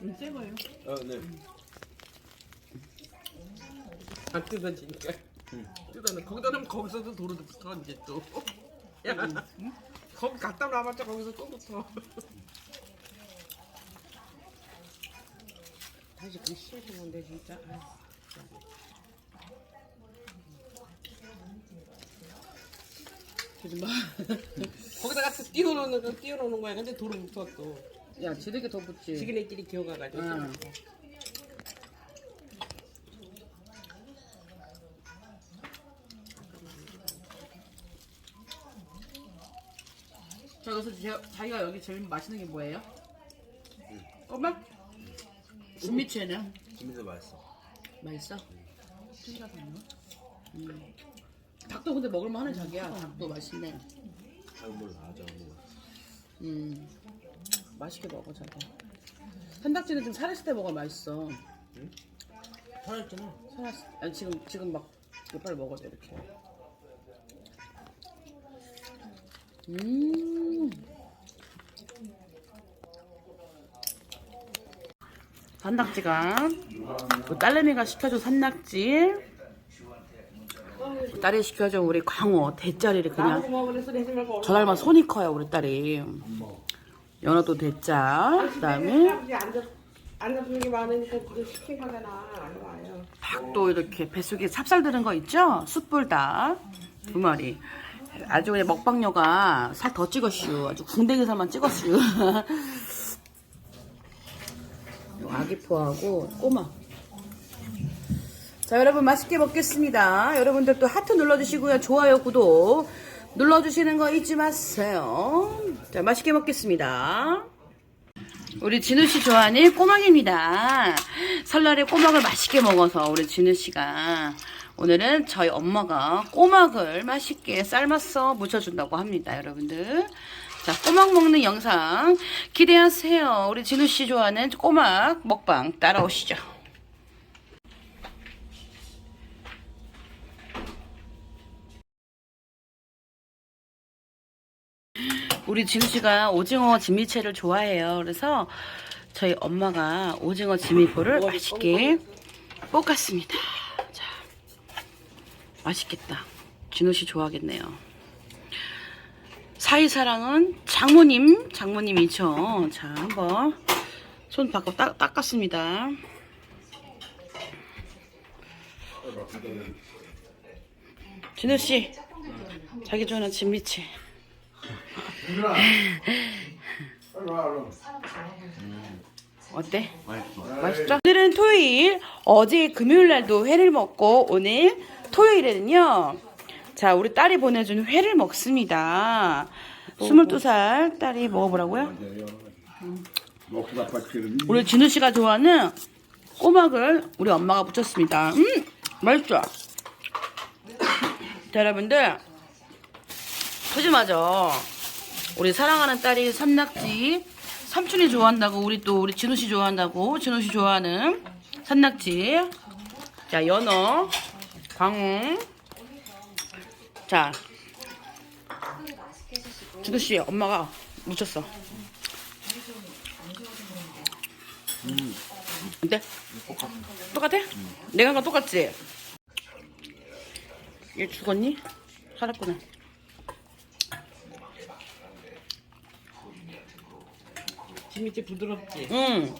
음, 새 거예요. 어, 네. 안 뜯어지니까. 뜯어는 거기다 놓으면 거기서도 도로 붙어 이제 또. 야, 거기 갖다 놔봤자 거기서 또 붙어. 다시 그 씌워준 건데 진짜. 아, 그지 마. 거기다가 띄워놓는 거 띄워놓는 거야. 근데 도로 붙어 또. 야, 지들게 더 붙지. 지그네끼리 기어가가지고. 응. 자, 그래서 제, 자기가 여기 제일 맛있는 게 뭐예요? 꼬막? 진미채는? 김에서 맛있어. 맛있어? 음. 닭도 근데 먹을만 하네 자기야 닭도 맛있네 잘 몰라, 잘 몰라. 음 맛있게 먹어 자기. 산낙지는 좀 살았을 때 먹어야 맛있어. 살았잖아. 살았을 아니 지금 지금 막 빨리 먹어야 돼 이렇게. 음. 산낙지가 그 딸내미가 시켜준 산낙지. 딸이 시켜준 우리 광어 대짜리를 그냥 저 닮아 손이 커요 우리 딸이 연어도 대짜 그다음에 안 잡는 게 많으니까 그거 시킨 거잖아. 안 와요. 닭도 이렇게 뱃속에 찹쌀 들은 거 있죠? 숯불닭. 두 마리. 아주 그냥 먹방녀가 살 더 찍었슈. 아주 궁뎅이 살만 찍었슈. 요 아기포하고 꼬마. 자 여러분 맛있게 먹겠습니다. 여러분들 또 하트 눌러주시고요. 좋아요 구독 눌러주시는 거 잊지 마세요 자 맛있게 먹겠습니다 우리 진우 씨 좋아하는 꼬막입니다. 설날에 꼬막을 맛있게 먹어서 우리 진우 씨가 오늘은 저희 엄마가 꼬막을 맛있게 삶아서 무쳐준다고 합니다, 여러분들. 자, 꼬막 먹는 영상 기대하세요. 우리 진우 씨 좋아하는 꼬막 먹방 따라오시죠. 우리 진우 씨가 오징어 진미채를 좋아해요. 그래서 저희 엄마가 오징어 진미포를 맛있게 볶았습니다. 자, 맛있겠다. 진우 씨 좋아하겠네요. 사이사랑은 장모님, 장모님이죠. 자, 한번 손 바꿔 닦, 닦았습니다. 진우 씨, 자기 좋아하는 진미채. 어때? 맛있어. 맛있죠? 오늘은 토요일, 어제 금요일 날도 회를 먹고 오늘 토요일에는요. 자, 우리 딸이 보내준 회를 먹습니다. 22살 딸이 먹어보라고요? 먹다 빠지는 우리 진우 씨가 좋아하는 꼬막을 우리 엄마가 붙였습니다. 음, 맛있죠? 자, 여러분들 푸짐하죠? 우리 사랑하는 딸이 산낙지 삼촌이 좋아한다고 우리 또 우리 진우 씨 좋아한다고 진우 씨 좋아하는 산낙지 자 연어 광어 자 진우 씨 엄마가 묻혔어 어때? 똑같아? 내가 한 거 똑같지? 얘 죽었니? 살았구나 진미채 부드럽지. 응.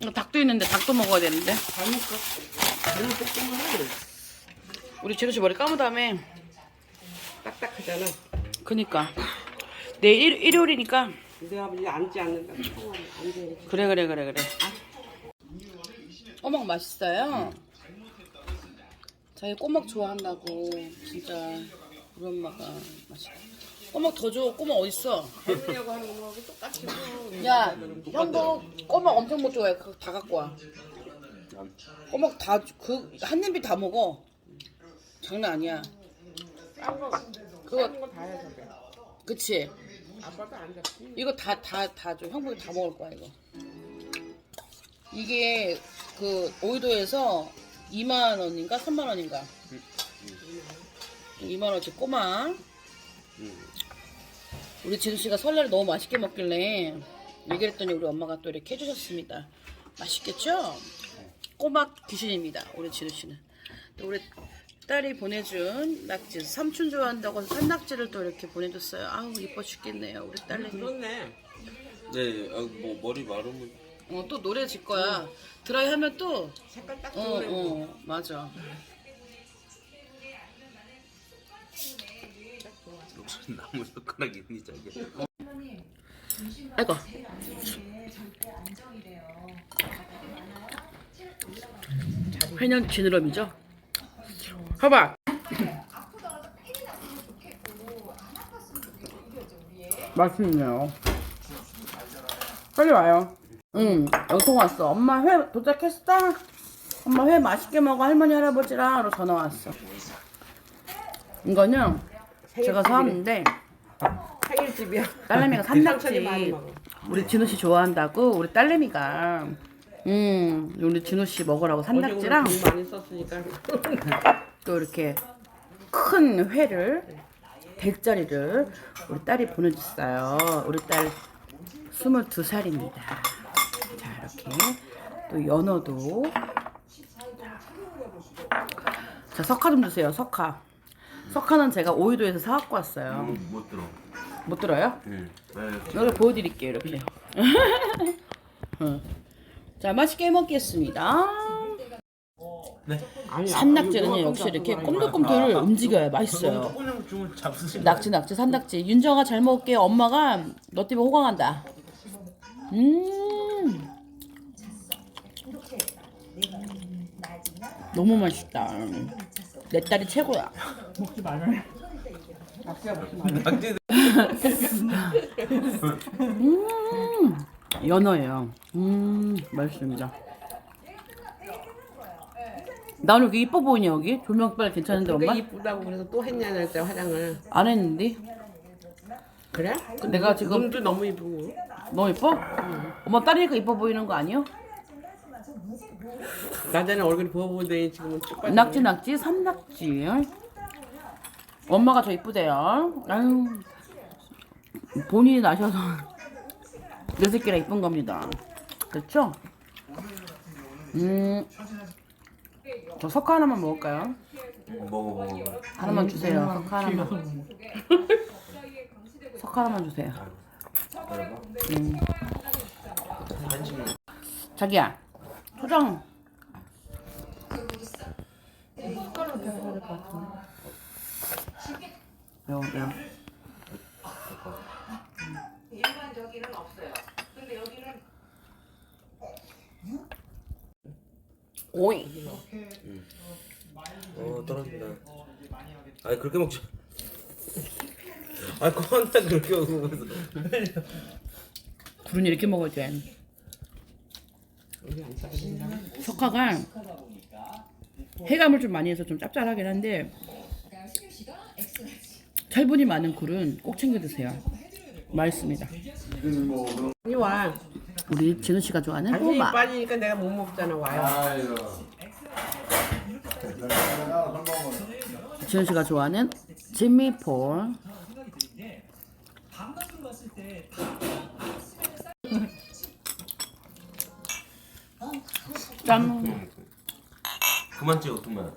이거 닭도 있는데 닭도 먹어야 되는데. 잘못까? 잘못 볶으면 우리 진우 씨 머리 감은 다음에 딱딱하잖아. 그니까 내 일 일, 일요일이니까 내가 이제 앉지 않는다. 앉아야지. 그래 그래 그래 그래. 꼬막 맛있어요. 자기 꼬막 좋아한다고 진짜 우리 엄마가 맛있어. 꼬막 더 줘. 꼬막 어딨어? 해보려고 하는 거하고 똑같이 뭐. 야, 형도 꼬막 엄청 못 좋아해. 그거 다 갖고 와. 꼬막 다, 그, 한 냄비 다 먹어. 장난 아니야. 그거, 싼거다 해서 그래. 그치? 아빠도 안 잡지. 이거 다, 다, 다 줘. 형부이 다 먹을 거야, 이거. 이게, 그, 오이도에서 2만 원인가? 3만 원인가? 2만 원치 꼬막. 우리 진우 씨가 설날에 너무 맛있게 먹길래 얘기를 했더니 우리 엄마가 또 이렇게 해주셨습니다. 맛있겠죠? 꼬막 귀신입니다. 우리 진우 씨는. 또 우리 딸이 보내준 낙지 삼촌 좋아한다고 해서 산낙지를 또 이렇게 보내줬어요. 아우 이뻐 죽겠네요. 우리 딸내미. 그렇네. 네, 아, 뭐 머리 마르면 어, 또 노래 질 거야. 드라이 하면 또 색깔 딱 어, 좋네. 어, 맞아. 나무 젓가락 있니 저게? 아이고. 회년 지느러미죠? 봐봐. 맛있네요. 빨리 와요. 응, 영통 왔어. 엄마 회 도착했어? 엄마 회 맛있게 먹어. 할머니, 할아버지랑. 전화 왔어. 이거는 제가 사왔는데 생일집이야. 딸내미가 산낙지. 우리 진우 씨 좋아한다고 우리 딸내미가 음 우리 진우 씨 먹으라고 산낙지랑 어제 오늘 돈 많이 썼으니까. 또 이렇게 큰 회를 100짜리를 우리 딸이 보내줬어요. 우리 딸 22살입니다. 자 이렇게 또 연어도 자 석화 좀 주세요. 석화. 석화는 제가 오이도에서 사갖고 왔어요. 음, 못 들어. 못 들어요? 응. 네. 여기 보여드릴게요 이렇게 어. 자 맛있게 먹겠습니다 네. 산낙지는 역시 이렇게 좀 꼼들꼼들 움직여야 맛있어요 조금. 낙지 낙지 산낙지 윤정아 잘 먹을게요 엄마가 너 때문에 호강한다 음 너무 맛있다 내 딸이 최고야 낙지 음 연어예요 음 맛있습니다 나 오늘 이뻐 보이냐 여기? 조명빨 괜찮은데 그게 엄마? 이쁘다고 그래서 또 했냐는 때 화장을. 안 했는데? 그래? 내가 지금 눈도 너무 이쁘고. 너무 이뻐? 엄마 딸이니까 이뻐 보이는 거 아니요? 낮에는 얼굴이 부어 보이더니 지금은 쭉 빠지네. 낙지 낙지 산낙지. 엄마가 저 이쁘대요. 아유. 본인이 나셔서 내 새끼라 이쁜 겁니다. 그렇죠? 음저 석화 하나만 먹을까요? 먹어 먹어. 하나만 주세요. 석화 하나만. 석화 하나만 주세요. 음. 자기야 초장 매워 매워 오이 어 떨어진다. 아니 그렇게 먹지. 아 그만 그렇게 먹으면서. 굴은 이렇게 먹어야 돼 여기 안 싸진다. 석화가 해감을 좀 많이 해서 좀 짭짤하긴 한데 철분이 많은 굴은 꼭 챙겨 드세요 맛있습니다 아니 와. 우리 진우 씨가 좋아하는 당신이 호박 빠지니까 내가 못 먹잖아 와요. 진우 씨가 좋아하는 지미폴 짠 그만 찍어 그만.